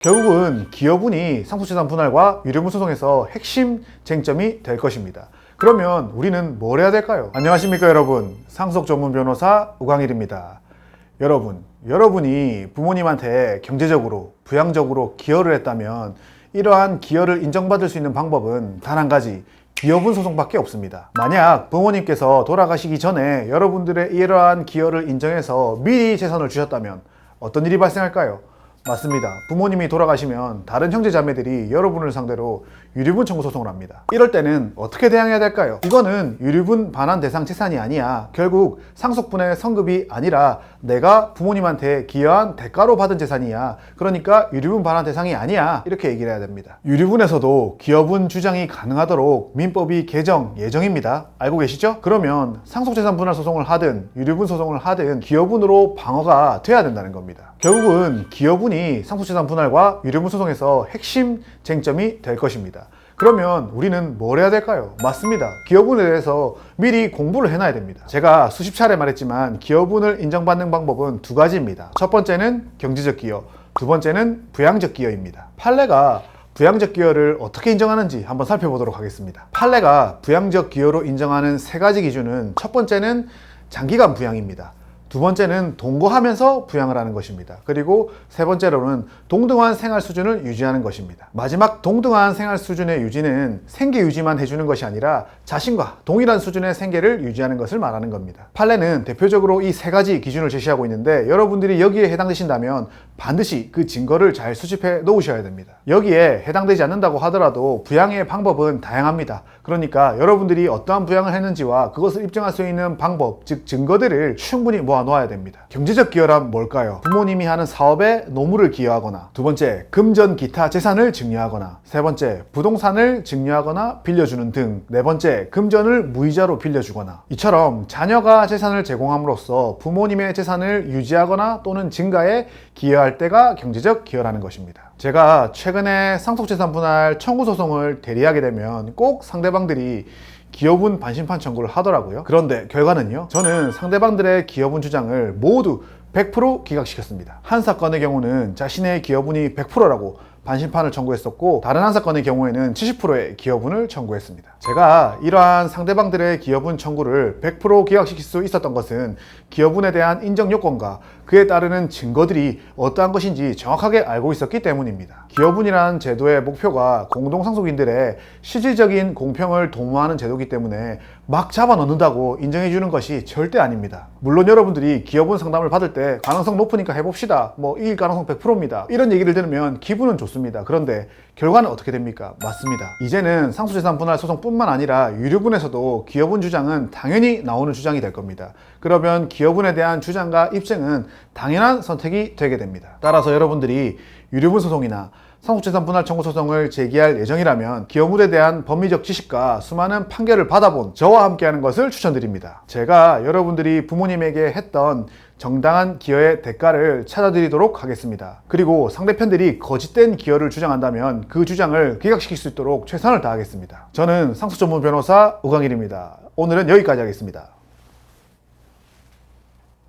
결국은 기여분이 상속재산 분할과 유류분 소송에서 핵심 쟁점이 될 것입니다. 그러면 우리는 뭘 해야 될까요? 안녕하십니까 여러분. 상속 전문 변호사 우광일입니다. 여러분, 여러분이 부모님한테 경제적으로, 부양적으로 기여를 했다면 이러한 기여를 인정받을 수 있는 방법은 단 한 가지, 기여분 소송밖에 없습니다. 만약 부모님께서 돌아가시기 전에 여러분들의 이러한 기여를 인정해서 미리 재산을 주셨다면 어떤 일이 발생할까요? 맞습니다. 부모님이 돌아가시면 다른 형제 자매들이 여러분을 상대로 유류분 청구 소송을 합니다. 이럴 때는 어떻게 대응해야 될까요? 이거는 유류분 반환 대상 재산이 아니야. 결국 상속분의 성급이 아니라 내가 부모님한테 기여한 대가로 받은 재산이야. 그러니까 유류분 반환 대상이 아니야. 이렇게 얘기를 해야 됩니다. 유류분에서도 기여분 주장이 가능하도록 민법이 개정 예정입니다. 알고 계시죠? 그러면 상속재산 분할 소송을 하든 유류분 소송을 하든 기여분으로 방어가 돼야 된다는 겁니다. 결국은 기여분 이 상속재산 분할과 유류분 소송에서 핵심 쟁점이 될 것입니다. 그러면 우리는 뭘 해야 될까요? 맞습니다. 기여분에 대해서 미리 공부를 해놔야 됩니다. 제가 수십 차례 말했지만 기여분을 인정받는 방법은 두 가지입니다. 첫 번째는 경제적 기여, 두 번째는 부양적 기여입니다. 판례가 부양적 기여를 어떻게 인정하는지 한번 살펴보도록 하겠습니다. 판례가 부양적 기여로 인정하는 세 가지 기준은 첫 번째는 장기간 부양입니다. 두 번째는 동거하면서 부양을 하는 것입니다. 그리고 세 번째로는 동등한 생활 수준을 유지하는 것입니다. 마지막 동등한 생활 수준의 유지는 생계 유지만 해주는 것이 아니라 자신과 동일한 수준의 생계를 유지하는 것을 말하는 겁니다. 판례는 대표적으로 이 세 가지 기준을 제시하고 있는데 여러분들이 여기에 해당되신다면 반드시 그 증거를 잘 수집해 놓으셔야 됩니다. 여기에 해당되지 않는다고 하더라도 부양의 방법은 다양합니다. 그러니까 여러분들이 어떠한 부양을 했는지와 그것을 입증할 수 있는 방법, 즉 증거들을 충분히 모아 놓아야 됩니다. 경제적 기여란 뭘까요? 부모님이 하는 사업에 노무를 기여하거나 두 번째, 금전 기타 재산을 증여하거나 세 번째, 부동산을 증여하거나 빌려주는 등 네 번째, 금전을 무이자로 빌려주거나 이처럼 자녀가 재산을 제공함으로써 부모님의 재산을 유지하거나 또는 증가에 기여할 때가 경제적 기여라는 것입니다. 제가 최근에 상속재산 분할 청구 소송을 대리하게 되면 꼭 상대방들이 기여분 반심판 청구를 하더라고요. 그런데 결과는요. 저는 상대방들의 기여분 주장을 모두 100% 기각시켰습니다. 한 사건의 경우는 자신의 기여분이 100%라고 반심판을 청구했었고 다른 한 사건의 경우에는 70%의 기여분을 청구했습니다. 제가 이러한 상대방들의 기여분 청구를 100% 기각시킬 수 있었던 것은 기여분에 대한 인정 요건과 그에 따르는 증거들이 어떠한 것인지 정확하게 알고 있었기 때문입니다. 기여분이라는 제도의 목표가 공동상속인들의 실질적인 공평을 도모하는 제도이기 때문에 막 잡아 넣는다고 인정해 주는 것이 절대 아닙니다. 물론 여러분들이 기여분 상담을 받을 때 가능성 높으니까 해봅시다. 뭐 이길 가능성 100%입니다. 이런 얘기를 들으면 기분은 좋습니다. 그런데 결과는 어떻게 됩니까? 맞습니다. 이제는 상속재산 분할 소송뿐만 아니라 유류분에서도 기여분 주장은 당연히 나오는 주장이 될 겁니다. 그러면 기여분에 대한 주장과 입증은 당연한 선택이 되게 됩니다. 따라서 여러분들이 유류분 소송이나 상속재산 분할 청구 소송을 제기할 예정이라면 기여물에 대한 법리적 지식과 수많은 판결을 받아본 저와 함께하는 것을 추천드립니다. 제가 여러분들이 부모님에게 했던 정당한 기여의 대가를 찾아드리도록 하겠습니다. 그리고 상대편들이 거짓된 기여를 주장한다면 그 주장을 기각시킬 수 있도록 최선을 다하겠습니다. 저는 상속 전문 변호사 우강일입니다. 오늘은 여기까지 하겠습니다.